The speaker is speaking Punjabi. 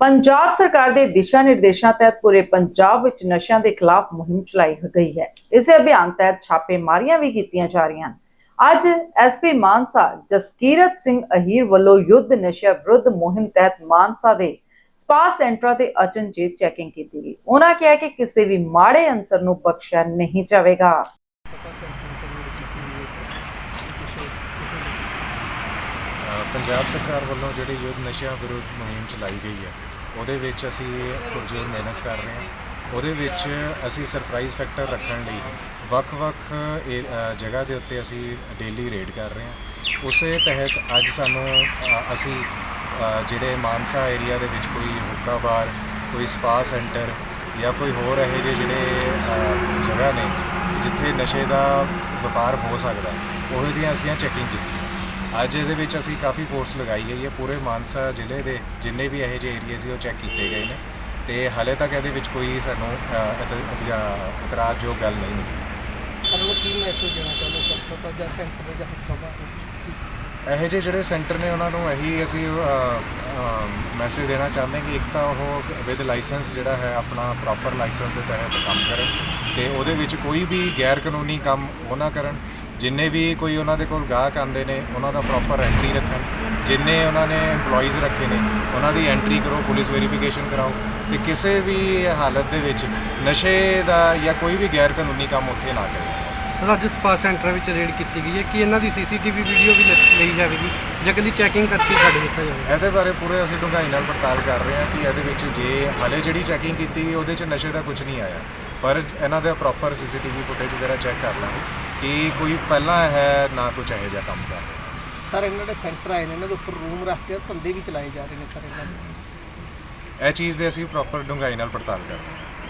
ਪੰਜਾਬ ਸਰਕਾਰ ਦੇ ਦਿਸ਼ਾ ਨਿਰਦੇਸ਼ਾਂ ਤਹਿਤ ਪੂਰੇ ਪੰਜਾਬ ਵਿੱਚ ਨਸ਼ਿਆਂ ਦੇ ਖਿਲਾਫ ਮੁਹਿੰਮ ਚਲਾਈ ਗਈ ਹੈ। ਇਸੇ ਅਭਿਆਨ ਤਹਿਤ ਛਾਪੇਮਾਰੀਆਂ ਵੀ ਕੀਤੀਆਂ ਜਾ ਰਹੀਆਂ ਹਨ। ਅੱਜ ਐਸਪੀ ਮਾਨਸਾ ਜਸਕੀਰਤ ਸਿੰਘ ਅਹੀਰ ਵੱਲੋਂ ਯੁੱਧ ਨਸ਼ਾ ਵਿਰੁੱਧ ਮੁਹਿੰਮ ਤਹਿਤ ਮਾਨਸਾ ਦੇ ਸਪਾ ਸੈਂਟਰਾਂ ਤੇ ਅਚਨਚੇਤ ਚੈਕਿੰਗ ਕੀਤੀ ਗਈ। ਉਹਨਾਂ ਕਿਹਾ ਕਿ ਕਿਸੇ ਵੀ ਮਾੜੇ ਅੰਸਰ ਨੂੰ ਬਖਸ਼ਿਆ ਨਹੀਂ ਜਾਵੇਗਾ ਸਪਾ ਸੈਂਟਰ ਤੇ ਜਿਹੜੀ ਕੀਤੀ ਗਈ ਹੈ ਸਰ ਕਿਸੇ ਕਿਸੇ ਨੂੰ ਅ, ਪੰਜਾਬ ਸਰਕਾਰ ਵੱਲੋਂ ਜਿਹੜੀ ਯੁੱਧ ਨਸ਼ਿਆਂ ਵਿਰੁੱਧ ਮੁਹਿੰਮ ਚਲਾਈ ਗਈ ਹੈ, ਉਹਦੇ ਵਿੱਚ ਅਸੀਂ ਪੁਰਜੋਰ ਮਿਹਨਤ ਕਰ ਰਹੇ ਹਾਂ। ਉਹਦੇ ਵਿੱਚ ਅਸੀਂ ਸਰਪ੍ਰਾਈਜ਼ ਫੈਕਟਰ ਰੱਖਣ ਲਈ ਵੱਖ-ਵੱਖ ਏ- ਜਗ੍ਹਾ ਦੇ ਉੱਤੇ ਅਸੀਂ ਡੇਲੀ ਰੇਡ ਕਰ ਰਹੇ ਹਾਂ। ਉਸੇ ਤਹਿਤ ਅੱਜ ਸਾਨੂੰ ਅਸੀਂ ਜਿਹੜੇ ਮਾਨਸਾ ਏਰੀਆ ਦੇ ਵਿੱਚ ਕੋਈ ਹੁੱਕਾ ਬਾਰ, ਕੋਈ ਸਪਾ ਸੈਂਟਰ ਜਾਂ ਕੋਈ ਹੋਰ ਇਹੋ ਜਿਹੇ ਜਿਹੜੇ ਜਗ੍ਹਾ ਨੇ ਜਿੱਥੇ ਨਸ਼ੇ ਦਾ ਵਪਾਰ ਹੋ ਸਕਦਾ ਉਹ ਦੀਆਂ ਅਸੀਂ ਚੈਕਿੰਗ ਕੀਤੀ ਅੱਜ ਇਹਦੇ ਵਿੱਚ ਅਸੀਂ ਕਾਫੀ ਫੋਰਸ ਲਗਾਈ ਗਈ ਹੈ। ਪੂਰੇ ਮਾਨਸਾ ਜ਼ਿਲ੍ਹੇ ਦੇ ਜਿੰਨੇ ਵੀ ਇਹੋ ਜਿਹੇ ਏਰੀਆ ਸੀ ਉਹ ਚੈੱਕ ਕੀਤੇ ਗਏ ਨੇ। ਤੇ ਹਾਲੇ ਤੱਕ ਇਹਦੇ ਵਿੱਚ ਕੋਈ ਸਾਨੂੰ ਅ, ਇਤ- ਇਤਰਾ- ਇਤਰਾਜ਼ਯੋਗ ਗੱਲ ਨਹੀਂ ਮਿਲੀ। ਸਰ ਨੂੰ ਕੀ ਮੈਸੇਜ ਦੇਣਾ ਚਾਹੁੰਦੇ ਸਰ ਸਪਾ ਜਾਂ ਸੈਂਟਰ ਜਾਂ ਇਹੋ ਜਿਹੇ ਜਿਹੜੇ ਸੈਂਟਰ ਨੇ ਉਹਨਾਂ ਨੂੰ ਇਹੀ ਅਸੀਂ ਮੈਸੇਜ ਦੇਣਾ ਚਾਹੁੰਦੇ ਕਿ ਇੱਕ ਤਾਂ ਉਹ ਵਿਦ ਲਾਇਸੈਂਸ ਜਿਹੜਾ ਹੈ ਆਪਣਾ ਪ੍ਰੋਪਰ ਲਾਇਸੈਂਸ ਦੇ ਤਹਿਤ ਕੰਮ ਕਰਨ ਤੇ ਉਹਦੇ ਵਿੱਚ ਕੋਈ ਵੀ ਗੈਰ ਕਾਨੂੰਨੀ ਕੰਮ ਉਹ ਨਾ ਕਰਨ। ਜਿੰਨੇ ਵੀ ਕੋਈ ਉਹਨਾਂ ਦੇ ਕੋਲ ਗਾਹਕ ਆਉਂਦੇ ਨੇ ਉਹਨਾਂ ਦਾ ਪ੍ਰੋਪਰ ਐਂਟਰੀ ਰੱਖਣ। ਜਿੰਨੇ ਉਹਨਾਂ ਨੇ EMPLOYEES ਰੱਖੇ ਨੇ ਉਹਨਾਂ ਦੀ ਐਂਟਰੀ ਕਰੋ ਪੁਲਿਸ ਵੈਰੀਫਿਕੇਸ਼ਨ ਕਰਾਓ। ਤੇ ਕਿਸੇ ਵੀ ਹਾਲਤ ਦੇ ਵਿੱਚ ਨਸ਼ੇ ਦਾ ਜਾਂ ਕੋਈ ਵੀ ਗੈਰ ਕਾਨੂੰਨੀ ਕੰਮ ਉੱਥੇ ਨਾ ਕਰੇ। ਸਰ ਅੱਜ ਸਪਾ ਸੈਂਟਰ ਵਿੱਚ ਰੇਡ ਕੀਤੀ ਗਈ ਹੈ। ਕਿ ਇਹਨਾਂ ਦੀ ਸੀਸੀਟੀਵੀ ਵੀਡੀਓ ਵੀ ਲਈ ਜਾਵੇਗੀ? ਜਾਂ ਕੱਲੀ ਚੈਕਿੰਗ ਕਰਕੇ ਛੱਡ ਦਿੱਤਾ ਜਾਵੇਗਾ ਇਹਦੇ ਬਾਰੇ ਪੂਰੇ ਅਸੀਂ ਡੂੰਘਾਈ ਨਾਲ ਪੜਤਾਲ ਕਰ ਰਹੇ ਹਾਂ ਕਿ ਇਹਦੇ ਵਿੱਚ ਜੇ ਹਾਲੇ ਜਿਹੜੀ ਚੈਕਿੰਗ ਕੀਤੀ ਗਈ ਉਹਦੇ 'ਚ ਨਸ਼ੇ ਦਾ ਕੁਝ ਨਹੀਂ ਆਇਆ। ਪਰ ਇਹਨਾਂ ਦਾ ਪ੍ਰੋਪਰ ਸੀਸੀਟੀਵੀ ਫੁਟੇਜ ਵਗੈਰਾ ਚੈੱਕ ਕਰ ਲਾਂਗੇ ਕਿ ਕੋਈ ਪਹਿਲਾਂ ਹੈ ਨਾ ਕੁਝ ਇਹੋ ਜਿਹਾ ਕੰਮ ਕਰ ਰਿਹਾ। ਸਰ ਇਹਨਾਂ ਦੇ ਸੈਂਟਰ ਆਏ ਨੇ ਇਹਨਾਂ ਦੇ ਉੱਪਰ ਰੂਮ ਰੱਖ ਕੇ ਧੰਦੇ ਵੀ ਚਲਾਏ ਜਾ ਰਹੇ ਨੇ ਸਰ ਇਹਨਾਂ ਦੇ। ਇਹ ਚੀਜ਼ ਦੇ ਅਸੀਂ ਪ੍ਰੋਪਰ ਡੂੰਘਾਈ ਨਾਲ ਪੜਤਾਲ ਕਰ ਰਹੇ ਹਾਂ।